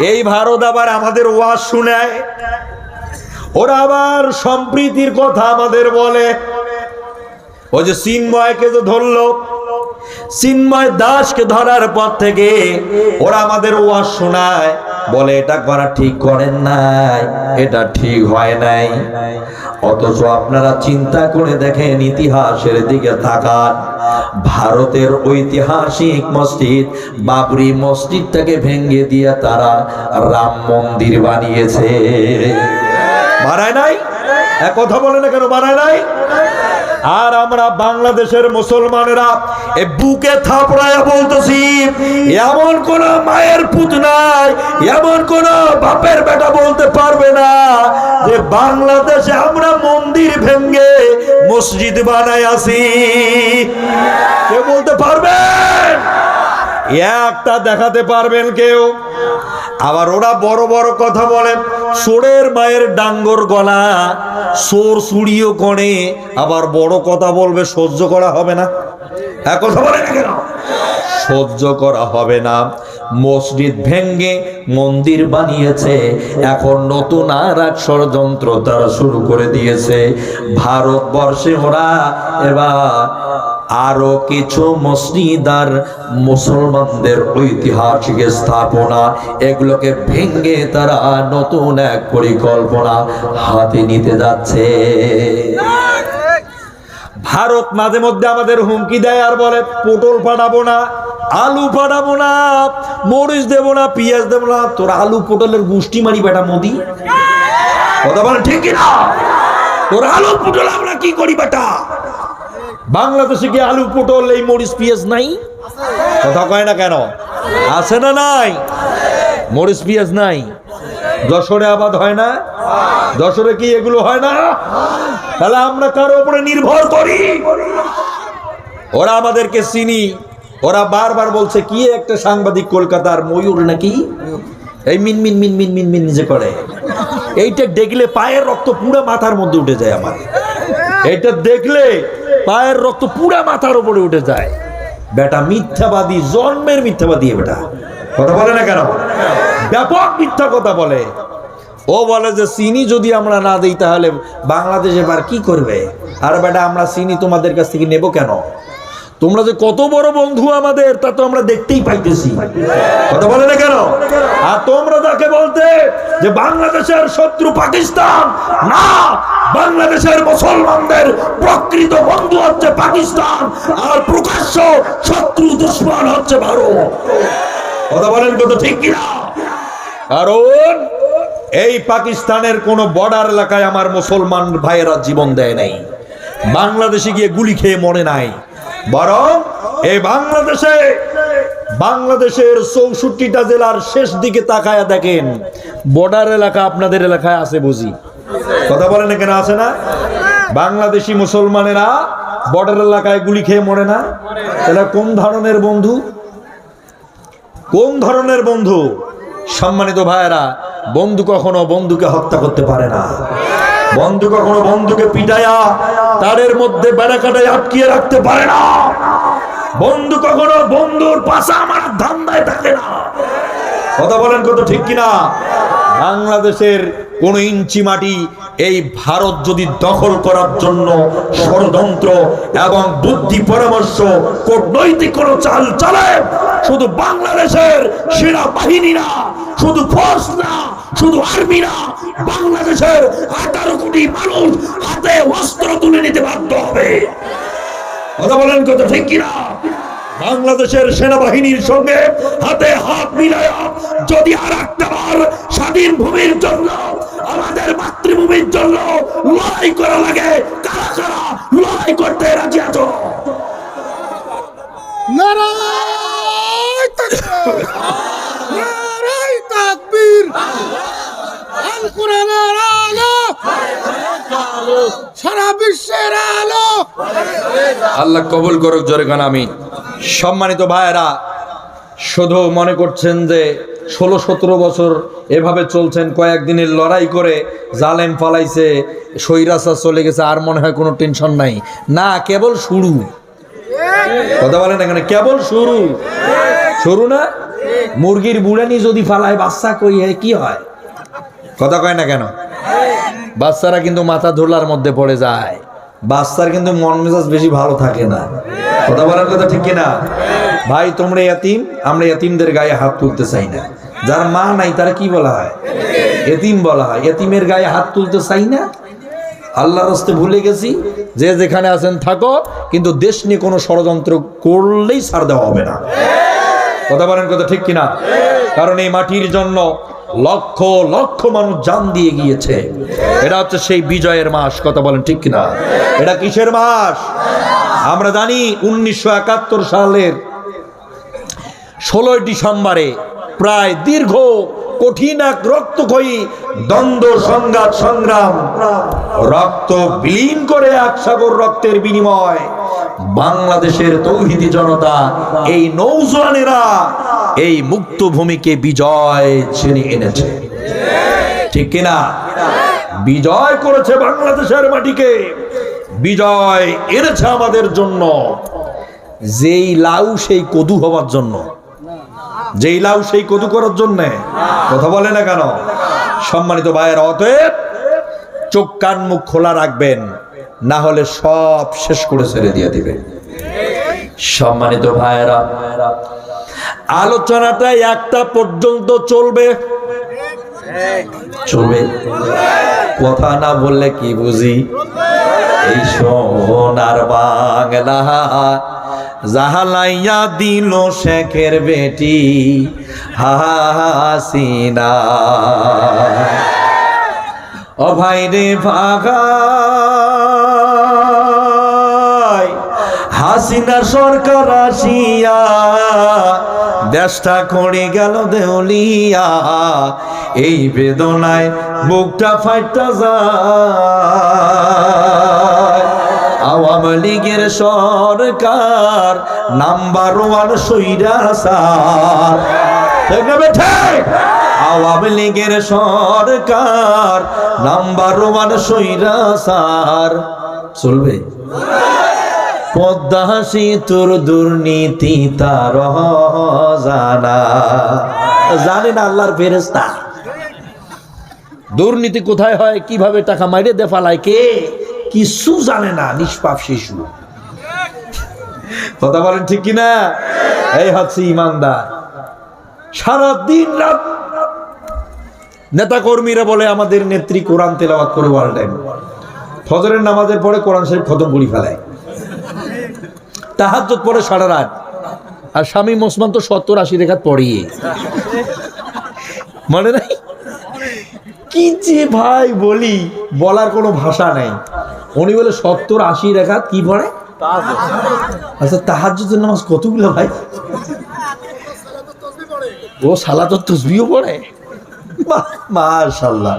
এই ভারত আবার আমাদের ওয়াজ শুনায়। ওরা আবার সম্প্রীতির কথা আমাদের বলে। ও যে চিন্ময়কে যে ধরলো চিন্ময় দাসকে ধরার পর থেকে ওরা আমাদের ওয়াজ শোনায়। বলে, এটা করা ঠিক করেন নাই, এটা ঠিক হয় নাই। অথচ আপনারা চিন্তা করে দেখেন, ইতিহাসের দিকে তাকান। ভারতের ঐতিহাসিক মসজিদ, বাবরি মসজিদটাকে ভেঙে দিয়ে তারা রাম মন্দির বানিয়েছে। বানায় নাই? কথা বলে না কেন বানায় নাই? আর আমরা বাংলাদেশের মুসলমানেরা এ বুকে থাপড়ায় বলতেছি, এমন কোন মায়ের পুত নাই, এমন কোন বাপের বেটা বলতে পারবে না যে বাংলাদেশে আমরা মন্দির ভেঙ্গে মসজিদ বানাই আসি কে বলতে পারবেন? একটা দেখাতে পারবেন কেউ? আবার ওরা বড় বড় কথা বলেন সোরের মায়ের ডাঙ্গর গলা, সোর সুড়িও করে আবার বড় কথা বলবে, সহ্য করা হবে না। কথা সহ্য করা হবে না। মসজিদ ভেঙ্গে মন্দির বানিয়েছে, এখন নতুন আর এক ষড়যন্ত্র তারা শুরু করে দিয়েছে। ভারতবর্ষে ওরা এবার আরও কিছু মসজিদ আর মুসলমানদের ঐতিহাসিক স্থাপনা, এগুলোকে ভেঙ্গে তারা নতুন এক পরিকল্পনা হাতে নিতে যাচ্ছে। ভারত মাঝে মধ্যে আমাদের হুমকি দেয় আর বলে, পটল পাঠাবো না, আলু পাঠাবো না, মরিচ দেবো না, পেঁয়াজ দেবো না, তোর আলু পটলের গুষ্টি মারি বেটা মোদি। কথা বলে ঠিক না তোর আলু পটল আমরা কি করি বেটা? বাংলাদেশে কি আলু পটল এই মরিচ, পেঁয়াজ নাই? কথা কয় না কেন? আছে না নাই? মরিচ, পেঁয়াজ নাই? যশোরে আবাদ হয় না? যশোরে কি এগুলো হয় না? তাহলে আমরা কার উপরে নির্ভর করি? ওরা আমাদেরকে চিনি। ওরা বারবার বলছে, কি একটা সাংবাদিক কলকাতার ময়ূর নাকি? এই মিন মিন মিন মিন মিন মিন যে করে। এইটা দেখলে পায়ের রক্ত পুরো মাথার মধ্যে উঠে যায় আমার। এটা দেখলে পায়ের রক্ত পুরা মাথার উপরে উঠে যায়। বেটা মিথ্যাবাদী, জন্মের মিথ্যাবাদী বেটা। কথা বলে না কেন? ব্যাপক মিথ্যা কথা বলে। ও বলে যে, চিনি যদি আমরা না দিই তাহলে বাংলাদেশ এবার কি করবে? আর বেটা, আমরা চিনি তোমাদের কাছ থেকে নেব কেন? তোমরা যে কত বড় বন্ধু আমাদের, তা তো আমরা দেখতেই পাইতেছি। কথা বলে না কেন? আর তোমরা তাকে বলতে যে, বাংলাদেশের শত্রু পাকিস্তান, না বাংলাদেশের মুসলমানদের প্রকৃত বন্ধু হচ্ছে পাকিস্তান, আর প্রকাশ্য শত্রু দুশ্মন হচ্ছে ভারত। কথা বলেন কত ঠিক কিনা? কারণ এই পাকিস্তানের কোন বর্ডার এলাকায় আমার মুসলমান ভাইয়েরা জীবন দেয় নাই। বাংলাদেশে গিয়ে গুলি খেয়ে মরে নাই। বরং এই বাংলাদেশে, বাংলাদেশের চৌষট্টিটা জেলার শেষ দিকে তাকায়া দেখেন, বর্ডার এলাকা আপনাদের এলাকায় আছে বুঝি? কথা বলেন এখানে আছে না? বাংলাদেশি মুসলমানেরা বর্ডার এলাকায় গুলি খেয়ে মরে না? এরা কোন ধরনের বন্ধু? কোন ধরনের বন্ধু? সম্মানিত ভাইয়েরা, বন্ধু কখনো বন্ধুকে হত্যা করতে পারে না। বন্ধু কখনো বন্ধুকে পিটায়া তাদের মধ্যে বেড়াকাটায় আটকিয়ে রাখতে পারে না। বন্ধু কখনো বন্ধুর পাশা আমার ধান্দায় থাকে না। কথা বলেন কত ঠিক কিনা? বাংলাদেশের কোন ইঞ্চি মাটি এই ভারত যদি দখল করার জন্য ষড়যন্ত্র এবং বুদ্ধি পরামর্শ, কূটনৈতিক কোন চাল চালায় শুধু বাংলাদেশের সেনাবাহিনী না, শুধু ফোর্স না, শুধু আর্মি না, বাংলাদেশের আঠারো কোটি মানুষ হাতে অস্ত্র তুলে নিতে বাধ্য হবে। কথা বলেন কত ঠিক কিনা? বাংলাদেশের সেনাবাহিনীর সঙ্গে হাতে হাত মিলায়া যদি আর একটা বার স্বাধীন ভূমির জন্য আমাদের মাতৃভূমির জন্য লড়াই করা লাগে কারা কারা লড়াই করতে রাজি আছো? নারায় নারায় তাকবীর। আল কোরআনের আলো সারা বিশ্বের আলো। আল্লাহ কবুল করুক জোরে গান আমি সম্মানিত ভাইয়েরা, শুধু মনে করছেন যে ষোলো সতেরো বছর এভাবে চলছেন, কয়েকদিনের লড়াই করে জালেম পালাইছে সৈরাসা চলে গেছে, আর মনে হয় কোনো টেনশন নাই। না, কেবল শুরু। কথা বলেন এখানে, কেবল শুরু। শুরু না? মুরগির বুড়ানি যদি ফালায়, বাচ্চা কই হয়, কি হয়? কথা কয় না কেন? বাচ্চারা কিন্তু মাথা ধোলার মধ্যে পড়ে যায়। বাচ্চার কিন্তু মন মেজাজ বেশি ভালো থাকে না। কথা বলার কথা ঠিক কিনা? ভাই, তোমরা এতিম, আমরা এতিমদের গায়ে হাত তুলতে চাই না। যার মা নাই, তারা কি বলা হয়? এতিম বলা হয়। এতিমের গায়ে হাত তুলতে চাই না। আল্লাহর রাস্তে ভুলে গেছি। যে যেখানে আছেন, থাকো। কিন্তু দেশ নিয়ে কোনো ষড়যন্ত্র করলেই ছাড় দেওয়া হবে না। কথা বলেন কথা ঠিক কিনা? কারণ এই মাটির জন্য লক্ষ লক্ষ মানুষ জান দিয়ে গিয়েছে। এটা হচ্ছে সেই বিজয়ের মাস, কথা বলেন ঠিক কিনা? এটা কিসের মাস? আমরা জানি উনিশশো একাত্তর সালের ষোলোই ডিসেম্বরে প্রায় দীর্ঘ, কঠিন এক রক্তক্ষয়ী দ্বন্দ্ব, সংঘাত, সংগ্রাম, রক্ত বিলীন করে এক সাগর রক্তের বিনিময় বাংলাদেশের তৌহিদি জনতা, এই নৌজওয়ানেরা এই মুক্ত ভূমিকে বিজয় ছিনে এনেছে। ঠিক কিনা? বিজয় করেছে বাংলাদেশের মাটিকে। বিজয় এনেছে আমাদের জন্য। যেই লাউ, সেই কদু হওয়ার জন্য। যেই লাউ, সেই কদু করার জন্য। কথা বলে না কেন? সম্মানিত ভাইয়ের, অতএব চোখ, কান, মুখ খোলা রাখবেন। না হলে সব শেষ করে ছেড়ে দিয়ে দিবে সম্মানিত ভাইয়েরা আলোচনাটা একটা পর্যন্ত চলবে। চলবে? কথা না বললে কি বুঝি? এই সোনার বাংলা, জাহালাইয়া দিল শেখের বেটি, হাসিনা। ও ভাই রে ভাগাই হাসিনা সরকার আসিয়া, দেশটা করে গেল দেউলিয়া। এই বেদনায় বুকটা ফাইটা যায়। আওয়ামী লীগের সরকার নাম্বার ওয়ান সইরা সার। আওয়ামী লীগের সরকার নাম্বার ওয়ান সইরা সার। চলবে? পদ্মা সেতুর দুর্নীতি তার জানা জানে না আল্লাহর ফেরেস্তা দুর্নীতি কোথায় হয়? কীভাবে টাকা মাইরে দে ফালায় কে? কিছু জানে না, নিষ্পাপ শিশু। কথা বলেন ঠিক কিনা? এই হচ্ছে ইমানদার। সারা দিন রাত নেতা কর্মীরা বলে, আমাদের নেত্রী কোরআন তেলাওয়াত করে ওয়াল টাইম। ফজরের নামাজের পরে কোরআন শরীফ খতম করি ফেলায়। তাহাজ্জত পরে সারা রাত। আর স্বামী মোসমান তো সত্তর আশি রেখাত পড়িয়ে। মনে নাই? কি যে ভাই বলি, বলার কোনো ভাষা নাই। উনি বলে সত্তর আশি রেখাত কি পড়ে? আচ্ছা তাহাজ্জুদের নামাজ কতগুলো ভাই? ও সালা তো তসবিও পড়ে মাশাল্লাহ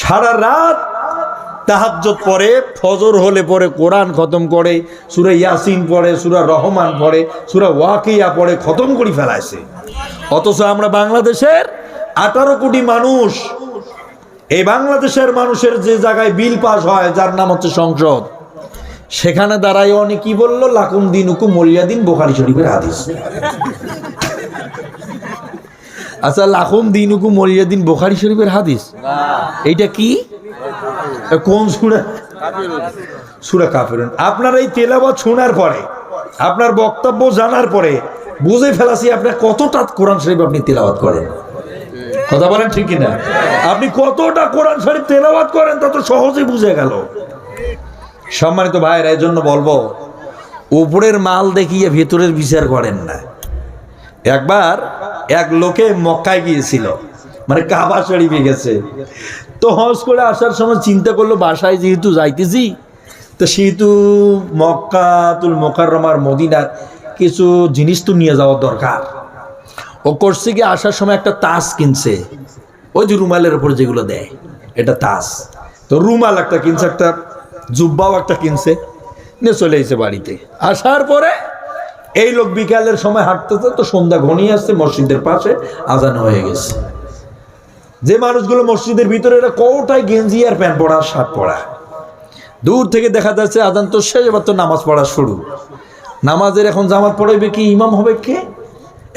সারা রাত তাহাজ্জত পরে ফজর হলে পরে কোরআন খতম করে সুরা ইয়াসিন পড়ে সুরা রহমান পড়ে সুরা ওয়াকিয়া পড়ে খতম করে ফেলাইছে। অথচ আমরা বাংলাদেশের আঠারো কোটি মানুষ এই বাংলাদেশের মানুষের যে জায়গায় বিল পাস হয় যার নাম হচ্ছে সংসদ সেখানে দাঁড়ায় অনেক কি বলল? লাকুম দিন উকু মরিয়া দিন বোখারি শরীফের হাদিস। আচ্ছা লাকুম দিন উকু মরিয়া দিন বোখারি শরীফের হাদিস। এইটা কি? কোন সুরা? সুরা কাফেরুন। আপনার এই তেলাবাদ শোনার পরে, আপনার বক্তব্য জানার পরে বুঝে ফেলাছি আপনার কতটা কোরআন শরীফ আপনি তেলাবাদ করেন। কথা বলেন ঠিক কিনা? আপনি কতটা কোরআন শরীফ তেলাবাদ করেন তত সহজে বুঝে গেল। সম্মানিত ভাইয়ের এই জন্য বলব, উপরের মাল দেখিয়ে ভেতরের বিচার করেন না। একবার এক লোকে মক্কায় গিয়েছিল। মানে কাবা শরীফে গেছে। তো হজ করে আসার সময় চিন্তা করল, বাসায় যেহেতু যাইতেছি, তো সেহেতু মক্কাতুল মোকাররমার মদিনার কিছু জিনিস তো নিয়ে যাওয়া দরকার। ও করছে কি, আসার সময় একটা তাস কিনছে। ওই যে রুমালের উপর যেগুলো দেয়, এটা তাস। তো রুমাল একটা কিনছে, একটা জুব্বাও একটা কিনছে, নিয়ে চলে এসে বাড়িতে। আসার পরে এই লোক বিকালের সময় হাঁটতেছে, তো সন্ধ্যা ঘনিয়ে আসছে, মসজিদের পাশে আজান হয়ে গেছে। যে মানুষগুলো মসজিদের ভিতরে, এরা কটায় গেঞ্জি আর প্যান্ট পরা, শার্ট পরা। দূর থেকে দেখা যাচ্ছে, আজান তো শেষ, এবার তো নামাজ পড়া শুরু। নামাজের এখন জামাত পড়াইবে কি, ইমাম হবে কে?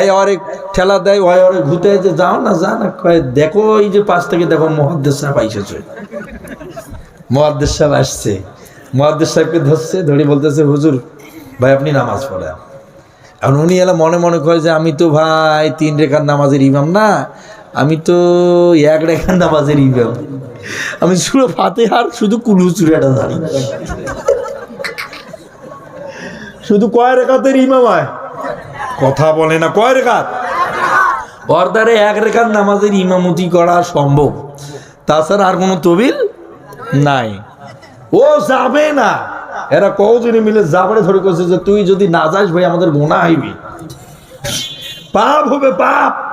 এই অরে ঠেলা দেয়, ওই অরে ঘুতে যে যাও না, যা না দেখো, এই যে পাশ থেকে দেখো মহাদ্দেশ সাহেব আইসেছে। মহাদ্দেশ সাহেব আসছে। মহাদ্দেশ সাহেবকে ধরছে, ধরে বলতেছে, হুজুর, ভাই, আপনি নামাজ পড়েন। এখন উনি এলা মনে মনে কয় যে, আমি তো ভাই, তিন রেখার নামাজের ইমাম না আমি তো এক রেখার নামাজের ইমাম। আমি শুধু ফাতে আর শুধু কুলু চুরাটা জানি। শুধু কয় রেখাতের ইমাম হয়? কথা বলে না, কয় রেখাত? দ্বারে এক রেখার নামাজের ইমামতি করা সম্ভব। তাছাড়া আর কোনো তবিল নাই। ও যাবে না। এরা কজনে মিলে যাবড়ে ধরে করছে যে, তুই যদি না যাস ভাই, আমাদের গোনা হইবি। পাপ হবে, পাপ।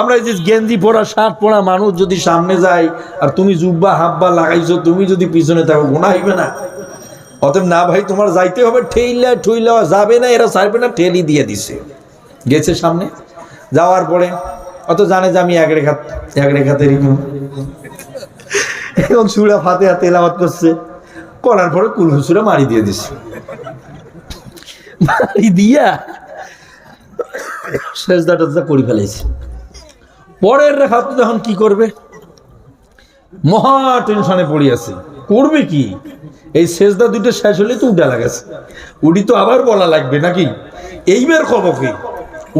আমরা যে গেঞ্জি পরা, শার্ট পরা মানুষ যদি সামনে যায় আর তুমি জুব্বা, হাব্বা লাগাইছো, তুমি যদি পিছনে থাকো গোনা হইবে না। অতএব না ভাই, তোমার যাইতে হবে, ঠেইলা ঠুইলা যাবে না, এরা ছাড়বে না, ঠেলি দিয়ে দিছে। গেছে সামনে? যাওয়ার পরে, অত জানে যে আমি এক রেখা এক রেখাতে রিমু এখন সুরা ফাতে হাতে এলাবাদ করছে, করার পরে কুলহুসুরা মারি দিয়ে দিছে। মারি দিয়া সেজদা টেজদা করে ফেলেছে পরের রেখা তো যখন কি করবে? মহা টেনশনে পড়ে আছে। করবে কি? এই সেজদা দুটো শেষ হলে তো উঠা লাগাছে। উঠি তো আবার বলা লাগবে নাকি? এইবার খবর কি?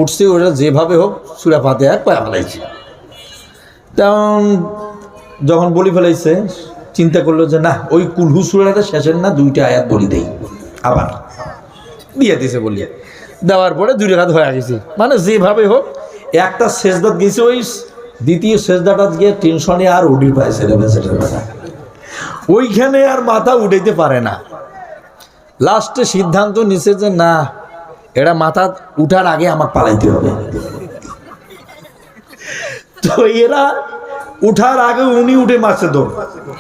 উঠছে ওরা যেভাবে হোক, সুরা ফাতে এক পায়ে ফেলাইছে তখন যখন বলি ফেলাইছে, চিন্তা করল যে, না, ওই কুলহু সুরাটা শেষের না, দুইটা আয়াত বলি দেই, আবার। দিয়ে দিছে বলিয়া। দেওয়ার পরে দুই রেখাত হয়ে গেছে। মানে যেভাবে হোক একটা সেজদাত গেছে ওই, দ্বিতীয় সেজদাটা গিয়ে টেনশনে আর উডি পায় ছেলে ছেলেবেলা ওইখানে আর মাথা উঠাইতে পারে না। লাস্টে সিদ্ধান্ত নিছে যে না এটা মাথা উঠার আগে আমাকে পালাইতে হবে। তো এরা উঠার আগে উনি উঠে মারছে দৌড়,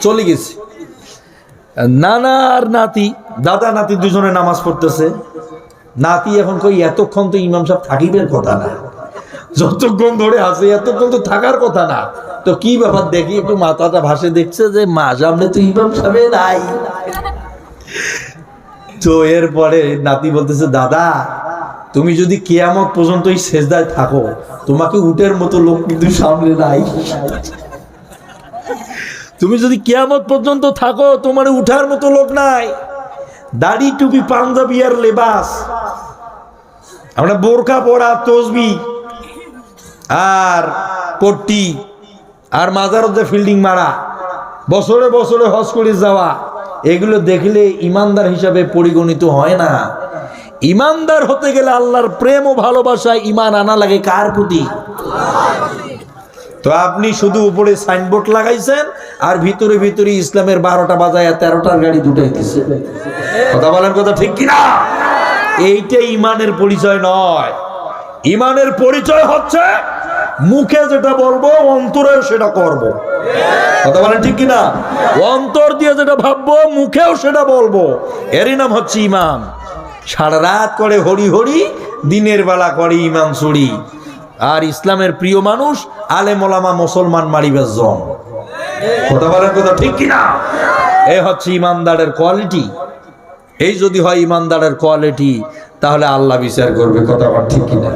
চলে গেছে। নানা আর নাতি, দাদা নাতি দুজনে নামাজ পড়তেছে। নাতি এখন কই, এতক্ষণ তো ইমাম সাহেব থাকিবের কথা না। যতক্ষণ ধরে আছে, এতক্ষণ তো থাকার কথা না। তো কি ব্যাপার দেখি, একটু মাথাটা ভাসে দেখছে যে, মা, সামনে তো ইমাম সাহেব নাই। তো এরপরে নাতি বলতেছে, দাদা, তুমি যদি কেয়ামত পর্যন্ত এই শেষদায় থাকো, তোমাকে উটের মতো লোক কিন্তু সামনে নাই। তুমি যদি কেয়ামত পর্যন্ত থাকো, তোমার উঠার মতো লোক নাই। দাড়ি টুপি, পাঞ্জাবি আর লেবাস। আমরা বোরখা পরা, তসবি। আর পট্টি, আর মাজারতে ফিল্ডিং মারা, বছরে বছরে হজ করে যাওয়া, এগুলো দেখলে ইমানদার হিসাবে পরিগণিত হয় না। ইমানদার হতে গেলে আল্লাহর প্রেম ও ভালোবাসা ইমান আনা লাগে কার প্রতি? তো আপনি শুধু উপরে সাইনবোর্ড লাগাইছেন, আর ভিতরে ভিতরে ইসলামের বারোটা বাজায় আর তেরোটার গাড়ি দুটাইতেছে কথা বলেন কথা ঠিক কিনা? এইটা ইমানের পরিচয় নয়। ইমানের পরিচয় হচ্ছে, মুখে যেটা বলব অন্তরে সেটা করব। কথা বলেন ঠিক কিনা? অন্তর দিয়ে যেটা ভাববো, মুখেও সেটা বলব। এরই নাম হচ্ছে ইমান। সারা রাত করে হরি হরি, দিনের বেলা করে ইমান চুরি। আর ইসলামের প্রিয় মানুষ আলে মোলামা মুসলমান মারিবার জন কথা বলেন কথা ঠিক কিনা? এ হচ্ছে ইমানদারের কোয়ালিটি এই যদি হয় ইমানদারের কোয়ালিটি তাহলে আল্লাহ বিচার করবে কথা ঠিক কিনা?